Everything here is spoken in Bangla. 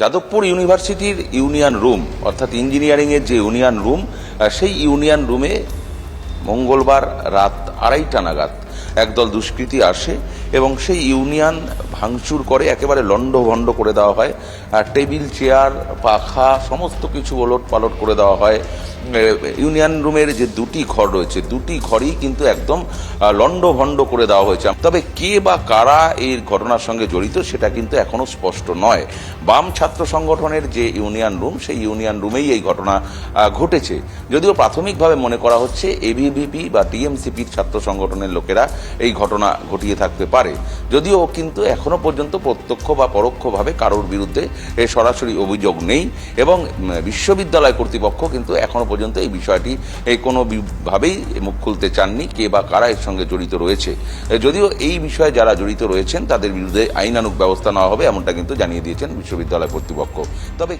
যাদবপুর ইউনিভার্সিটির ইউনিয়ন রুম, অর্থাৎ ইঞ্জিনিয়ারিংয়ের যে ইউনিয়ন রুম সেই ইউনিয়ন রুমে মঙ্গলবার রাত আড়াইটা নাগাদ একদল দুষ্কৃতী আসে এবং সেই ইউনিয়ন ভাঙচুর করে, একেবারে লণ্ডভণ্ড করে দেওয়া হয়। টেবিল, চেয়ার, পাখা, সমস্ত কিছু ওলট পালট করে দেওয়া হয়। ইউনিয়ন রুমের যে দুটি ঘর রয়েছে, দুটি ঘরই কিন্তু একদম লণ্ডভণ্ড করে দেওয়া হয়েছে। তবে কে বা কারা এই ঘটনার সঙ্গে জড়িত সেটা কিন্তু এখনও স্পষ্ট নয়। বাম ছাত্র সংগঠনের যে ইউনিয়ন রুম, সেই ইউনিয়ন রুমেই এই ঘটনা ঘটেছে। যদিও প্রাথমিকভাবে মনে করা হচ্ছে এবিভিপি বা টিএমসিপির ছাত্র সংগঠনের লোকেরা এই ঘটনা ঘটিয়ে থাকতে পারে। যদিও কিন্তু এখনও পর্যন্ত প্রত্যক্ষ বা পরোক্ষভাবে কারোর বিরুদ্ধে সরাসরি অভিযোগ নেই এবং বিশ্ববিদ্যালয় কর্তৃপক্ষ কিন্তু এখনও পর্যন্ত এই বিষয়টি কোনোভাবেই ভাবেই মুখ খুলতে চাননি, কে বা কারা এর সঙ্গে জড়িত রয়েছে। যদিও এই বিষয়ে যারা জড়িত রয়েছেন, তাদের বিরুদ্ধে আইনানুক ব্যবস্থা নেওয়া হবে, এমনটা কিন্তু জানিয়ে দিয়েছেন বিশ্ববিদ্যালয় কর্তৃপক্ষ। তবে